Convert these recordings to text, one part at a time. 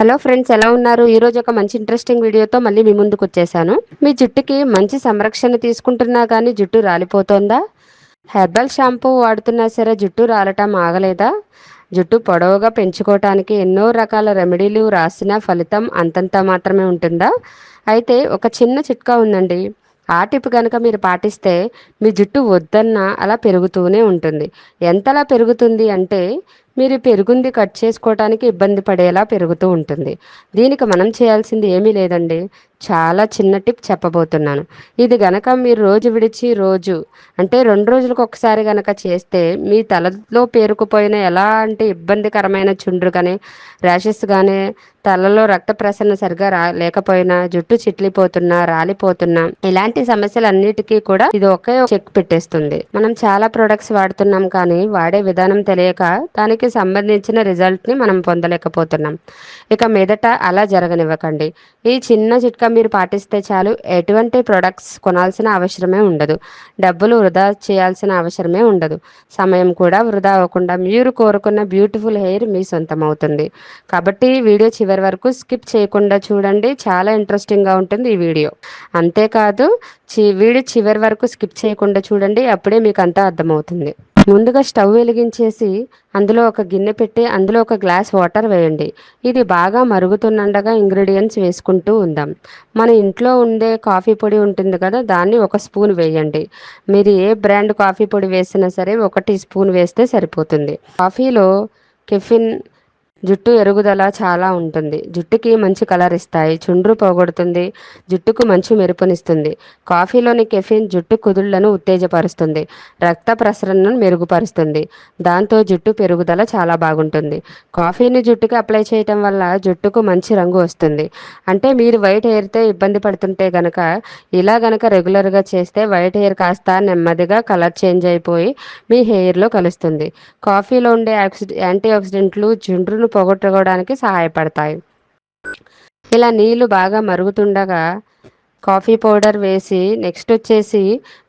Hello friends ఎలా ఉన్నారు? ఈ రోజు ఒక మంచి ఇంట్రెస్టింగ్ వీడియోతో మళ్ళీ మీ ముందుకు వచ్చేసాను. మీ జుట్టుకి మంచి సంరక్షణ తీసుకుంటున్నా కానీ జుట్టు రాలిపోతుందా? హెర్బల్ షాంపూ వాడుతున్నా సరే జుట్టు రాలటం ఆగలేదా? జుట్టు పొడవుగా పెంచుకోవటానికి ఎన్నో రకాల రెమెడీలు రాసిన ఫలితం అంతంత మాత్రమే ఉంటుందా? అయితే ఒక చిన్న చిట్కా ఉందండి. ఆ టిప్ కనుక మీరు పాటిస్తే మీ జుట్టు వద్దన్నా అలా పెరుగుతూనే ఉంటుంది. ఎంతలా పెరుగుతుంది అంటే మీరు పెరుగుంది కట్ చేసుకోవటానికి ఇబ్బంది పడేలా పెరుగుతూ ఉంటుంది. దీనికి మనం చేయాల్సింది ఏమీ లేదండి. చాలా చిన్న టిప్ చెప్పబోతున్నాను. ఇది గనక మీరు రోజు విడిచి రోజు అంటే రెండు రోజులకు ఒకసారి గనక చేస్తే మీ తలలో పేరుకుపోయిన ఎలాంటి ఇబ్బందికరమైన చుండ్రు కానీ ర్యాషెస్ కానీ తలలో రక్త ప్రసరణ సరిగా రా లేకపోయినా జుట్టు చిట్లిపోతున్నా రాలిపోతున్నా ఇలాంటి సమస్యలన్నిటికీ కూడా ఇది ఒకే చెక్ పెట్టేస్తుంది. మనం చాలా ప్రొడక్ట్స్ వాడుతున్నాం కానీ వాడే విధానం తెలియక దానికి సంబంధించిన రిజల్ట్ని మనం పొందలేకపోతున్నాం. ఇక మీదట అలా జరగనివ్వకండి. ఈ చిన్న చిట్కా మీరు పాటిస్తే చాలు ఎటువంటి ప్రొడక్ట్స్ కొనాల్సిన అవసరమే ఉండదు. డబ్బులు వృధా చేయాల్సిన అవసరమే ఉండదు. సమయం కూడా వృధా అవ్వకుండా మీరు కోరుకున్న బ్యూటిఫుల్ హెయిర్ మీ సొంతం అవుతుంది కాబట్టి వీడియో చివరి వరకు స్కిప్ చేయకుండా చూడండి. చాలా ఇంట్రెస్టింగ్గా ఉంటుంది ఈ వీడియో. అంతేకాదు చి వీడియో చివరి వరకు స్కిప్ చేయకుండా చూడండి. అప్పుడే మీకు అంతా అర్థమవుతుంది. ముందుగా స్టవ్ వెలిగించేసి అందులో ఒక గిన్నె పెట్టి అందులో ఒక గ్లాస్ వాటర్ వేయండి. ఇది బాగా మరుగుతున్నండగా ఇంగ్రీడియంట్స్ వేసుకుంటూ ఉందాం. మన ఇంట్లో ఉండే కాఫీ పొడి ఉంటుంది కదా దాన్ని ఒక స్పూన్ వేయండి. మీరు ఏ బ్రాండ్ కాఫీ పొడి వేసినా సరే ఒక టీ స్పూన్ వేస్తే సరిపోతుంది. కాఫీలో కెఫిన్ జుట్టు ఎరుగుదల చాలా ఉంటుంది. జుట్టుకి మంచి కలర్ ఇస్తాయి. చుండ్రు పోగొడుతుంది. జుట్టుకు మంచి మెరుపునిస్తుంది. కాఫీలోని కెఫిన్ జుట్టు కుదుళ్ళను ఉత్తేజపరుస్తుంది. రక్త ప్రసరణను మెరుగుపరుస్తుంది. దాంతో జుట్టు పెరుగుదల చాలా బాగుంటుంది. కాఫీని జుట్టుకి అప్లై చేయటం వల్ల జుట్టుకు మంచి రంగు వస్తుంది. అంటే మీరు వైట్ హెయిర్తో ఇబ్బంది పడుతుంటే గనక ఇలా గనక రెగ్యులర్గా చేస్తే వైట్ హెయిర్ కాస్త నెమ్మదిగా కలర్ చేంజ్ అయిపోయి మీ హెయిర్లో కలుస్తుంది. కాఫీలో ఉండే ఆక్సిడ్ యాంటీ ఆక్సిడెంట్లు జుండ్రును పోగొట్టుకోవడానికి సహాయపడతాయి. ఇలా నీళ్ళు బాగా మరుగుతుండగా కాఫీ పౌడర్ వేసి నెక్స్ట్ వచ్చేసి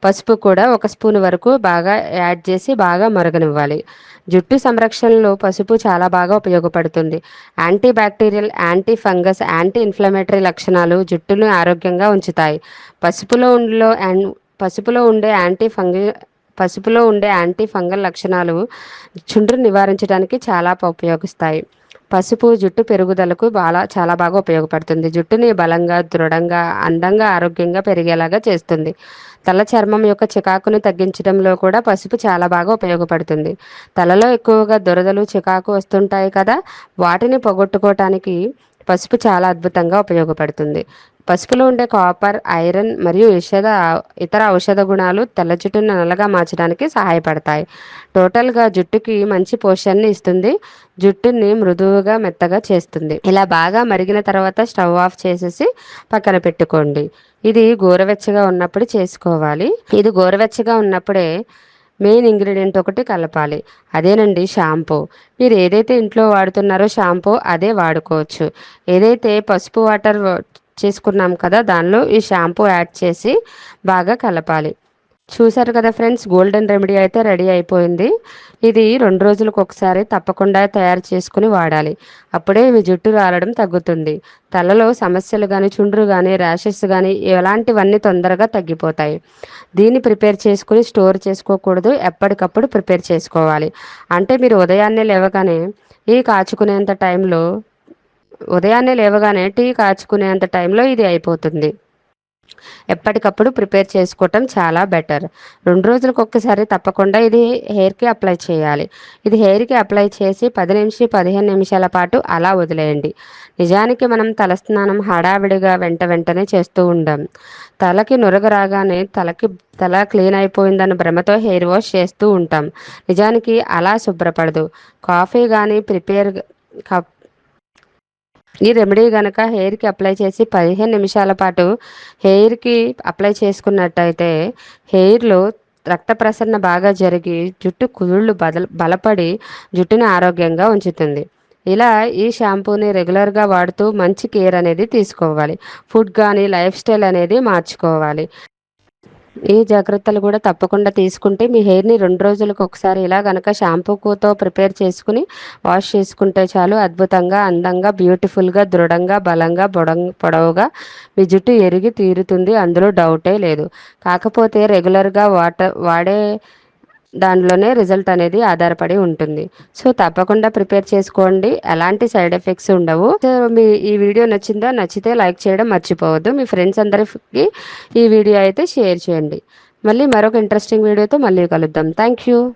పసుపు కూడా ఒక స్పూన్ వరకు బాగా యాడ్ చేసి బాగా మరగనివ్వాలి. జుట్టు సంరక్షణలో పసుపు చాలా బాగా ఉపయోగపడుతుంది. Anti bacterial anti fungus anti inflammatory లక్షణాలు జుట్టును ఆరోగ్యంగా ఉంచుతాయి. పసుపులో ఉండిలో పసుపులో ఉండే యాంటీ ఫంగ పసుపులో ఉండే యాంటీ ఫంగల్ లక్షణాలు చుండ్రును నివారించడానికి చాలా ఉపయోగిస్తాయి. పసుపు జుట్టు పెరుగుదలకు బాగా చాలా బాగా ఉపయోగపడుతుంది. జుట్టుని బలంగా దృఢంగా అందంగా ఆరోగ్యంగా పెరిగేలాగా చేస్తుంది. తల చర్మం యొక్క చికాకును తగ్గించడంలో కూడా పసుపు చాలా బాగా ఉపయోగపడుతుంది. తలలో ఎక్కువగా దురదలు చికాకు వస్తుంటాయి కదా వాటిని పొగొట్టుకోవటానికి పసుపు చాలా అద్భుతంగా ఉపయోగపడుతుంది. పసుపులో ఉండే కాపర్ ఐరన్ మరియు ఔషధ ఇతర ఔషధ గుణాలు తెల్ల జుట్టును నల్లగా మార్చడానికి సహాయపడతాయి. టోటల్గా జుట్టుకి మంచి పోషణని ఇస్తుంది. జుట్టుని మృదువుగా మెత్తగా చేస్తుంది. ఇలా బాగా మరిగిన తర్వాత స్టవ్ ఆఫ్ చేసేసి పక్కన పెట్టుకోండి. ఇది గోరవెచ్చగా ఉన్నప్పుడు చేసుకోవాలి. ఇది గోరవెచ్చగా ఉన్నప్పుడే మెయిన్ ఇంగ్రీడియంట్ ఒకటి కలపాలి. అదేనండి షాంపూ. మీరు ఏదైతే ఇంట్లో వాడుతున్నారో షాంపూ అదే వాడుకోవచ్చు. ఏదైతే పసుపు వాటర్ చేసుకున్నాం కదా దానిలో ఈ షాంపూ యాడ్ చేసి బాగా కలపాలి. చూసారు కదా ఫ్రెండ్స్ గోల్డెన్ రెమెడీ అయితే రెడీ అయిపోయింది. ఇది రెండు రోజులకు ఒకసారి తప్పకుండా తయారు చేసుకుని వాడాలి. అప్పుడే మీ జుట్టు రాలడం తగ్గుతుంది. తలలో సమస్యలు కానీ చుండ్రు కానీ ర్యాషెస్ కానీ ఇలాంటివన్నీ తొందరగా తగ్గిపోతాయి. దీన్ని ప్రిపేర్ చేసుకుని స్టోర్ చేసుకోకూడదు. ఎప్పటికప్పుడు ప్రిపేర్ చేసుకోవాలి. అంటే మీరు ఉదయాన్నే లేవగానే ఈ కాచుకునేంత టైంలో ఉదయాన్నే లేవగానే టీ కాచుకునేంత టైంలో ఇది అయిపోతుంది. ఎప్పటికప్పుడు ప్రిపేర్ చేసుకోవటం చాలా బెటర్. రెండు రోజులకు ఒక్కసారి తప్పకుండా ఇది హెయిర్కి అప్లై చేయాలి. ఇది హెయిర్కి అప్లై చేసి పది నుంచి పదిహేను నిమిషాల పాటు అలా వదిలేయండి. నిజానికి మనం తలస్నానం హడావిడిగా వెంట వెంటనే చేస్తూ ఉంటాం తలకి నురగ రాగానే తలకి తల క్లీన్ అయిపోయిందని భ్రమతో హెయిర్ వాష్ చేస్తూ ఉంటాం. నిజానికి అలా శుభ్రపడదు. కాఫీ కానీ ప్రిపేర్ ఈ రెమెడీ కనుక హెయిర్కి అప్లై చేసి పదిహేను నిమిషాల పాటు హెయిర్కి అప్లై చేసుకున్నట్టయితే హెయిర్లో రక్త ప్రసరణ బాగా జరిగి జుట్టు కుదుళ్ళు బదల బలపడి జుట్టుని ఆరోగ్యంగా ఉంచుతుంది. ఇలా ఈ షాంపూని రెగ్యులర్గా వాడుతూ మంచి కేర్ అనేది తీసుకోవాలి. ఫుడ్ కానీ లైఫ్ స్టైల్ అనేది మార్చుకోవాలి. ఈ జాగ్రత్తలు కూడా తప్పకుండా తీసుకుంటే మీ హెయిర్ని రెండు రోజులకు ఒకసారి ఇలా గనక షాంపూతో ప్రిపేర్ చేసుకుని వాష్ చేసుకుంటే చాలు అద్భుతంగా అందంగా బ్యూటిఫుల్గా దృఢంగా బలంగా బొడం పొడవుగా మీ జుట్టు ఎరిగి తీరుతుంది. అందులో డౌటే లేదు. కాకపోతే రెగ్యులర్గా వాటర్ వాడే దానిలోనే రిజల్ట్ అనేది ఆధారపడి ఉంటుంది. సో తప్పకుండా ప్రిపేర్ చేసుకోండి. ఎలాంటి సైడ్ ఎఫెక్ట్స్ ఉండవు. సో మీ ఈ వీడియో నచ్చిందా? నచ్చితే లైక్ చేయడం మర్చిపోవద్దు. మీ ఫ్రెండ్స్ అందరికి ఈ వీడియో అయితే షేర్ చేయండి. మళ్ళీ మరొక ఇంట్రెస్టింగ్ వీడియోతో మళ్ళీ కలుద్దాం. Thank you.